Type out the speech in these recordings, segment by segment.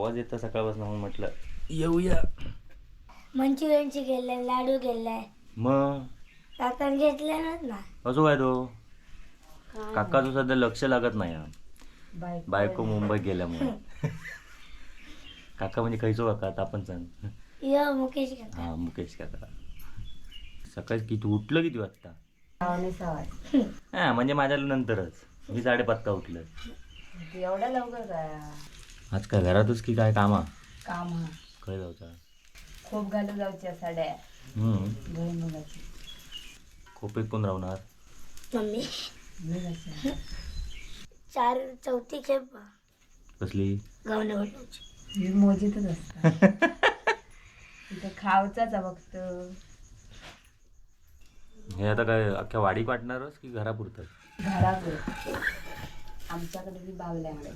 आवाज येतं सकाळपासून म्हणून म्हटलं. येऊया. मंचुरियनची गेले लाडू गेले मग? काकान घेतले ना? असो काय तो? काकाचं सध्या लक्ष लागत नाही. हा. बायको मुंबईत गेल्यामुळे. काका म्हणजे खायचो काका आता आपण सांग. यो मुकेश काका. हा मुकेश काका. सकाळी किती उठलं किती वाजता? पावणे सहा वाजता. हा म्हणजे माझ्या नंतरच. मी साडेपाचला उठलं एवढ्या लवकर काय आज काय घरातच की काय कामा? काम. हा. काय जाऊचा खूप घालू जाऊच्या साड्या. हम्म. भुईमुगाची खूप एक कोण राहणार. मम्मी. चार चौथी खेप. कसली? गावने बनवची ही मोजीतच असतात इथं खावचाच आहे फक्त. हे आता काय अख्ख्या वाडीत वाटणारच की घरापुरतं. घराकडे आमच्याकडे ती बागल्याकडे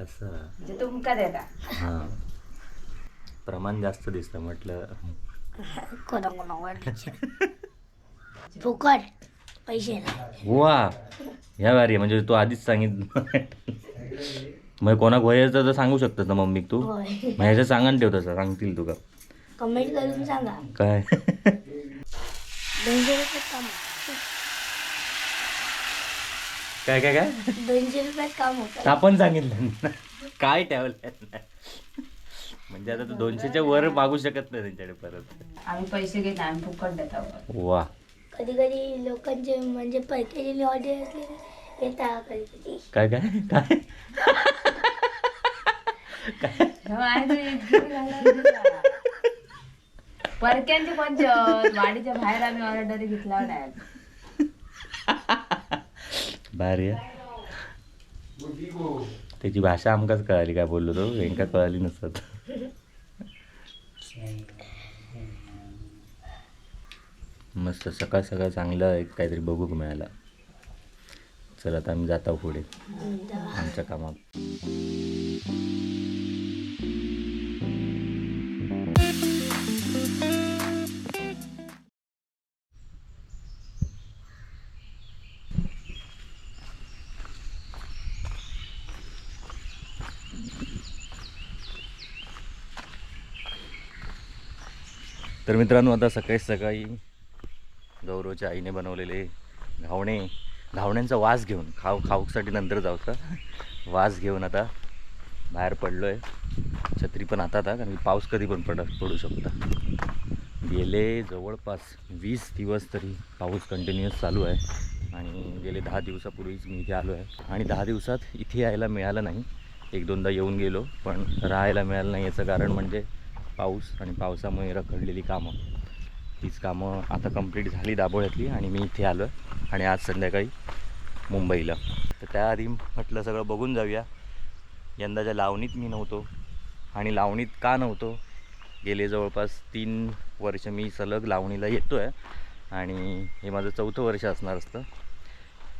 असं. म्हणजे तुमका देता. हा. प्रमाण जास्त दिसतं म्हटलं. कोणा कोणा वाटली फुकट पैसे नाही वा. ह्या भारी आहे. म्हणजे तू आधीच सांगितलं मग कोणाक व्हायचं तर सांगू शकतात ना मम्मी तू? होय. मग ह्याचं सांगा ठेव तसं सांगतील तुका. कमेंट करून सांगा. काय? दोनशे रुपये काम काय काय काय? दोनशे रुपयात काम होतं. आपण सांगितलं. काय ठेवलं म्हणजे आता तू दोनशेच्या वर मागू शकत नाही त्यांच्याकडे परत. आम्ही पैसे घेत आम्ही फुकट देतो वा. कधी कधी लोकांचे म्हणजे पैकेजली ऑर्डर असले येतात कधी कधी काय काय? काय परक्यांची पंचत वाडीच्या बाहेर आम्ही ऑर्डर घेतला नाही. भारी आहे. त्याची भाषा आमकाच कळाली काय बोललो तो वेंका कळाली नसत. मस्त सकाळ सकाळ चांगलं एक काहीतरी बघूक मिळाला. चल आता आम्ही जातो पुढे. आमच्या कामात. तर मित्रांनो आता सकाळी सकाळी गौरवच्या आईने बनवलेले घावणे घावण्यांचा वास घेऊन खाऊ खाऊसाठी नंतर जाऊचा वास घेऊन आता बाहेर पडलो आहे छत्री पण आता आता कारण की पाऊस कधी पण पड पडू शकता. गेले जवळपास वीस दिवस तरी पाऊस कंटिन्युअस चालू आहे. आणि गेले दहा दिवसापूर्वीच मी इथे आलो आहे आणि दहा दिवसात इथे यायला मिळालं नाही. एक दोनदा येऊन गेलो पण राहायला मिळालं नाही याचं कारण म्हणजे पाऊस आणि पावसामुळे रखडलेली कामं. तीच कामं आता कंप्लीट झाली दाबोळ्यातली आणि मी इथे आलो आहे आणि आज संध्याकाळी मुंबईला. तर त्याआधी म्हटलं सगळं बघून जाऊया. यंदाच्या लावणीत मी नव्हतो आणि लावणीत का नव्हतो? गेले जवळपास तीन वर्ष मी सलग लावणीला येतो आहे आणि हे माझं चौथं वर्ष असणार असतं.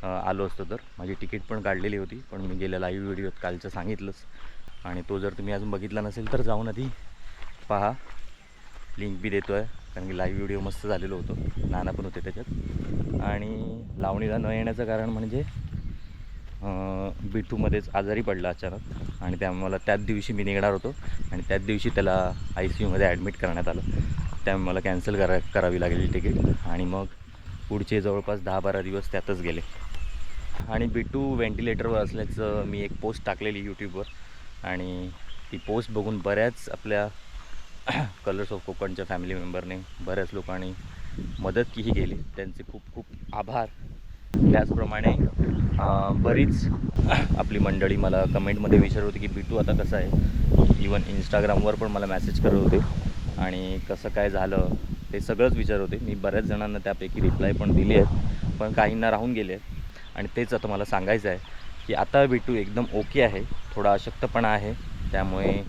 आलो असतो तर. माझी तिकीट पण काढलेली होती पण मी गेल्या लाईव्ह व्हिडिओत कालचं सांगितलंच. आणि तो जर तुम्ही अजून बघितला नसेल तर जाऊन आधी पहा. लिंक बी देतो आहे कारण की लाईव्ह व्हिडिओ मस्त झालेलो होतो. नाना पण होते त्याच्यात. आणि लावणीला न येण्याचं कारण म्हणजे बिटूमध्येच आजारी पडला अचानक. आणि त्यामुळे मला त्याच दिवशी मी निघणार होतो. आणि त्याच दिवशी त्याला आय सी यूमध्ये ॲडमिट करण्यात आलं. त्यामुळे मला कॅन्सल करा करावी लागली तिकीट आणि मग पुढचे जवळपास दहा बारा दिवस त्यातच गेले. आणि बिटू व्हेंटिलेटरवर असल्याचं मी एक पोस्ट टाकलेली यूट्यूबवर आणि ती पोस्ट बघून बऱ्याच आपल्या कलर्स ऑफ कोकणच्या फॅमिली मेंबरने बऱ्याच लोकांनी मदत केली त्यांचे खूप खूप आभार. त्याचप्रमाणे बरीच आपली मंडळी मला कमेंटमध्ये विचारत होती की बिटू आता कसं आहे? इवन इंस्टाग्रामवर पण मला मेसेज करत होते. आणि कसं काय झालं ते सगळंच विचारत होते. मी बऱ्याच जणांना त्यापैकी रिप्लाय पण दिली आहेत पण काहींना राहून गेले आहेत. आणि तेच आता मला सांगायचं आहे की आता बिटू एकदम ओके आहे थोडा अशक्तपणा आहे. त्यामुळे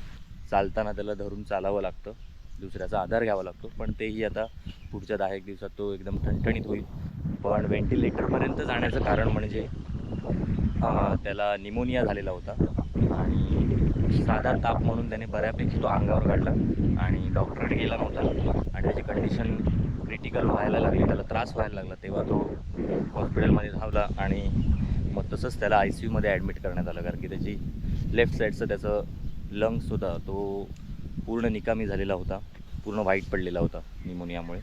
चालताना त्याला धरून चालावं लागतं. दुसऱ्याचा आधार घ्यावा लागतो. पण तेही आता पुढच्या दहा एक दिवसात तो एकदम ठणठणीत होईल. पण व्हेंटिलेटरपर्यंत जाण्याचं कारण म्हणजे त्याला निमोनिया झालेला होता. आणि साधा ताप म्हणून त्याने बऱ्यापैकी तो अंगावर काढला आणि डॉक्टरकडे गेला नव्हता. आणि त्याची कंडिशन क्रिटिकल व्हायला लागली त्याला त्रास व्हायला लागला. तेव्हा तो हॉस्पिटलमध्ये धावला आणि मग तसंच त्याला आय सी यूमध्ये ॲडमिट करण्यात आलं. कारण की त्याची लेफ्ट साईडचं त्याचं लंग्स होता तो पूर्ण निकामी झालेला होता. पूर्ण वाईट पडलेला होता निमोनियामुळे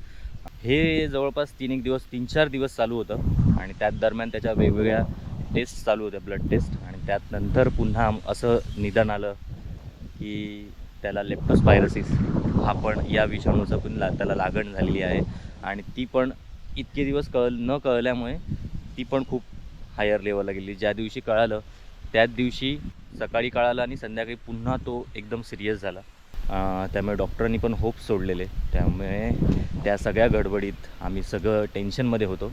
हे जवळपास तीन एक दिवस तीन चार दिवस चालू होतं. आणि त्यात दरम्यान त्याच्या वेगवेगळ्या टेस्ट चालू होत्या ब्लड टेस्ट आणि त्यात नंतर पुन्हा असं निदान आलं की त्याला लेप्टोस्पायरसिस हा पण या विषाणूचा पण ला त्याला लागण झालेली आहे. आणि ती पण इतके दिवस कळ न कळल्यामुळे ती पण खूप हायर लेवलला गेली. ज्या दिवशी कळालं त्याच दिवशी सकाळी कळालं आणि संध्याकाळी पुन्हा तो एकदम सिरियस झाला. त्यामुळे डॉक्टरांनी पण होप सोडलेले. त्यामुळे त्या सगळ्या गडबडीत आम्ही सगळं टेन्शनमध्ये होतो.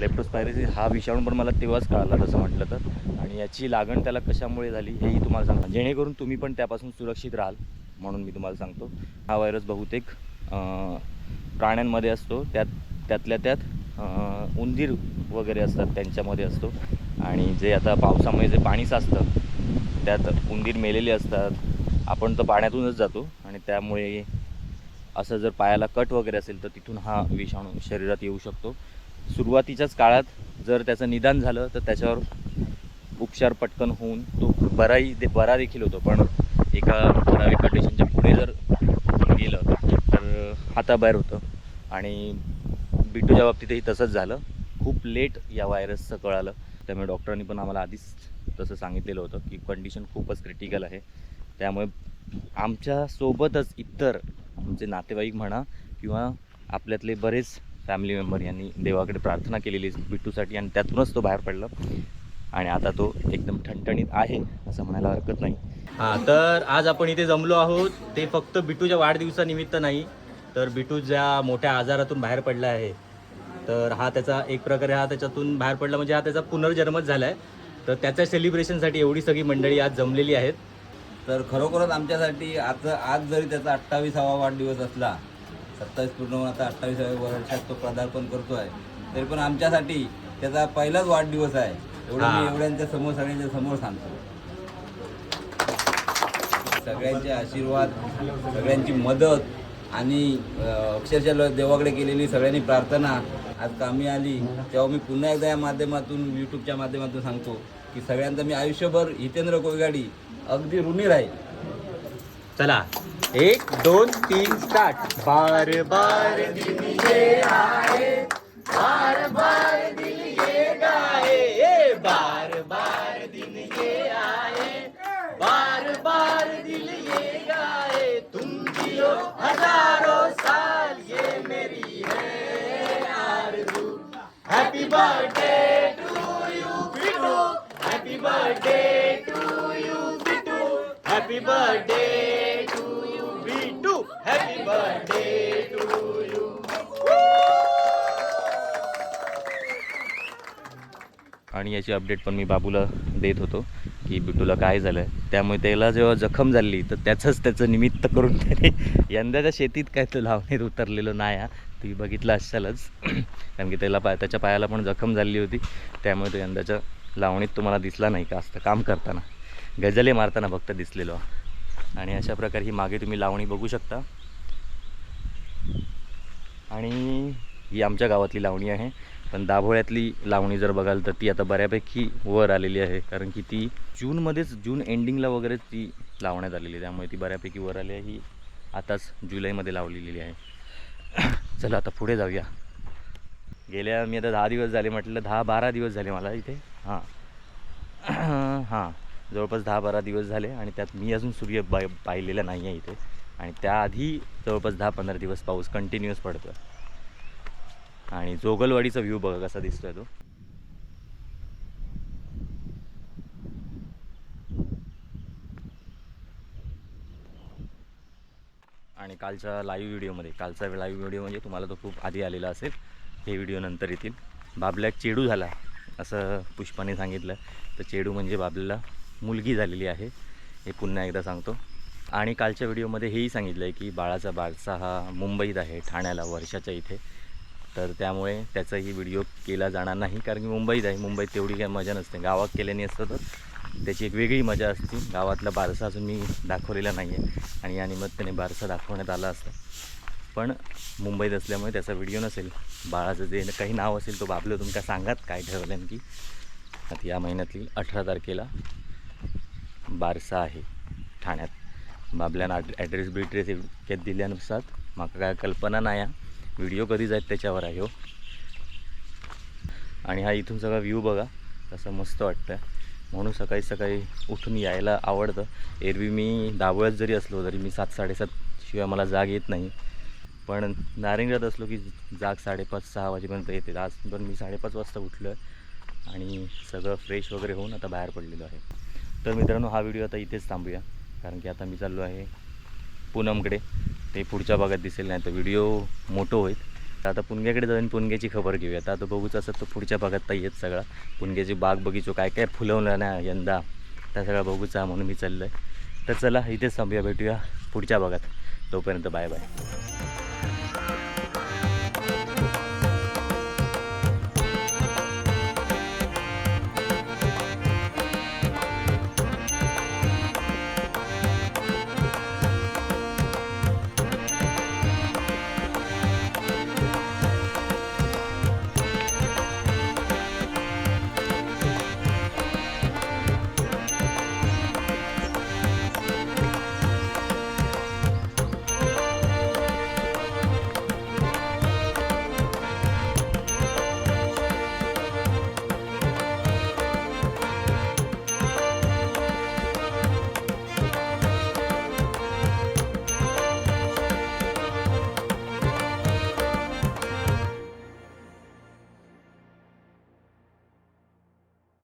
लेप्टोस्पायरेसिस हा विषाणू पण मला तेव्हाच कळाला तसं म्हटलं तर. आणि याची लागण त्याला कशामुळे झाली हेही तुम्हाला सांगा जेणेकरून तुम्ही पण त्यापासून सुरक्षित राहाल म्हणून मी तुम्हाला सांगतो. हा व्हायरस बहुतेक प्राण्यांमध्ये असतो. त्यात त्यातल्या त्यात उंदीर वगैरे असतात त्यांच्यामध्ये असतो. आणि जे आता पावसामुळे जे पाणी साचतं त्यात उंदीर मेलेले असतात. आपण तर पाण्यातूनच जातो आणि त्यामुळे असं जर पायाला कट वगैरे असेल तर तिथून हा विषाणू शरीरात येऊ शकतो. सुरुवातीच्याच काळात जर त्याचं निदान झालं तर त्याच्यावर उपचार पटकन होऊन तो बराही दे बरा देखील होतो. पण एका ठराविक कंडिशनच्या पुढे जर गेलं तर हाताबाहेर होतं. आणि बिटूच्या बाबतीतही तसंच झालं. खूप लेट या व्हायरसचं कळालं. त्यामुळे डॉक्टरांनी पण आम्हाला आधीच तसं सांगितलेलं होतं की कंडिशन खूपच क्रिटिकल आहे. त्यामुळे आमच्यासोबतच इतर आमचे नातेवाईक म्हणा किंवा आपल्यातले बरेच फॅमिली मेंबर यांनी देवाकडे प्रार्थना केलेली बिट्टूसाठी आणि त्यातूनच तो बाहेर पडला. आणि आता तो एकदम ठणठणीत आहे असं म्हणायला हरकत नाही. हां तर आज आपण इथे जमलो आहोत. ते फक्त बिटूच्या वाढदिवसानिमित्त नाही तर बिटू ज्या मोठ्या आजारातून बाहेर पडला आहे तर हा त्याचा एक प्रकारे हा त्याच्यातून बाहेर पडला म्हणजे हा त्याचा पुनर्जन्मच झाला आहे तर त्याच्या सेलिब्रेशनसाठी एवढी सगळी मंडळी आज जमलेली आहेत. तर खरोखरच आमच्यासाठी आज आज जरी त्याचा अठ्ठावीसावा वाढदिवस असला सत्तावीस पूर्ण आता अठ्ठावीसाव्या वर्षात तो पदार्पण करतोय तरी पण आमच्यासाठी त्याचा पहिलाच वाढदिवस आहे. एवढं मी. एवढ्यांच्या समोर सगळ्यांच्या समोर सांगतो. सगळ्यांचे आशीर्वाद सगळ्यांची मदत आणि अक्षरशः देवाकडे केलेली सगळ्यांनी प्रार्थना आज कामी आली तेव्हा मी पुन्हा एकदा या माध्यमातून यूट्यूबच्या माध्यमातून सांगतो की सगळ्यांचा मी आयुष्यभर हितेंद्र कोयगाडी अगदी ऋणी राहील. चला एक दोन तीन स्टार्ट बार बार ये आए बार बार दिन ये गाए बार बार दिन ये आए बार बार Happy birthday to you, Pitu. Happy birthday to you, Pitu. Happy birthday to you, Pitu. Happy birthday to you. आणि याची अपडेट पण मी बाबूला देत होतो की बिटूला काय झालं त्यामुळे त्याला जेव्हा जखम झाली तर त्याचंच त्याचं निमित्त करून त्याने यंदाच्या शेतीत काय तर लावणीत उतरलेलं नाही तुम्ही बघितलं असालच. कारण की त्याला पाय त्याच्या पायाला पण जखम झालेली होती. त्यामुळे तो यंदाच्या लावणीत तुम्हाला दिसला नाही का? असतं काम करताना. गजले मारताना फक्त दिसलेलो. आणि अशा प्रकारे ही मागे तुम्ही लावणी बघू शकता. आणि ही आमच्या गावातली लावणी आहे. पण दाभोळ्यातली लावणी जर बघाल तर ती आता बऱ्यापैकी वर आलेली आहे. कारण की ती जूनमध्येच जून एंडिंगला वगैरे ती लावण्यात आलेली आहे. त्यामुळे ती बऱ्यापैकी वर आली आहे. ही आताच जुलैमध्ये लावलेली आहे. चला आता पुढे जाऊया. गेल्या मी आता दहा दिवस झाले म्हटलं दहा बारा दिवस झाले मला इथे. हां. हां. जवळपास दहा बारा दिवस झाले आणि त्यात मी अजून सूर्य बाय पाहिलेला नाही आहे इथे. आणि त्याआधी जवळपास दहा पंधरा दिवस पाऊस कंटिन्युअस पडतो आहे आणि जोगलवाडीचा व्ह्यू बघा कसा दिसतोय तो. आणि कालच्या लाईव्ह व्हिडिओमध्ये कालचा लाईव्ह व्हिडिओ म्हणजे तुम्हाला तो खूप आधी आलेला असेल. हे व्हिडिओ नंतर येतील. बाबल्याक चेडू झाला असं पुष्पाने सांगितलं. तर चेडू म्हणजे बाबल्याला मुलगी झालेली आहे. हे पुन्हा एकदा सांगतो. आणि कालच्या व्हिडिओमध्ये हेही सांगितलं आहे की बाळाचा बारसा हा मुंबईत आहे ठाण्याला वर्षाच्या इथे. तर त्यामुळे त्याचाही व्हिडिओ केला जाणार नाही कारण की मुंबईत आहे. मुंबईत तेवढी काही मजा नसते. गावात केल्याने असतं तर त्याची एक वेगळी मजा असते गावातला बारसा अजून मी दाखवलेला नाही आहे आणि या निमित्ताने बारसा दाखवण्यात आला असता. पण मुंबईत असल्यामुळे त्याचा व्हिडिओ नसेल. बाळाचं जे काही नाव असेल तो बाबलो तुमच्या सांगात? काय ठरवलं की आता या महिन्यातील अठरा तारखेला बारसा आहे ठाण्यात. बाबल्यान ॲड्रेस बिड्रेस इतक्यात दिल्यानुसार माका काय कल्पना नाही हा. व्हिडिओ कधी जायत त्याच्यावर आहे हो. आणि हा इथून सगळा व्ह्यू बघा. कसं मस्त वाटतं म्हणून सकाळी सकाळी उठून यायला आवडतं. एरवी मी दाबोळ्यात जरी असलो तरी मी सात साडेसात शिवाय मला जाग येत नाही. पण नारिंगात असलो की जाग साडेपाच सहा वाजेपर्यंत येते. आज पण मी साडेपाच वाजता उठलो आहे आणि सगळं फ्रेश वगैरे होऊन आता बाहेर पडलेलो आहे. तर मित्रांनो हा व्हिडिओ आता इथेच थांबूया. कारण की आता मी चाललो आहे पूनमकडे. ते पुढच्या भागात दिसेल नाही तर व्हिडिओ मोठं होईल. आता पुणग्याकडे जाऊन पुणग्याची खबर घेऊया आता बघूच असं तर पुढच्या भागात तर येत सगळा. पुणग्याची बाग बगीचो काय काय फुलवलं ना यंदा त्या सगळा बघूचा म्हणून मी चाललो आहे तर चला इथेच थांबूया भेटूया पुढच्या भागात. तोपर्यंत बाय बाय.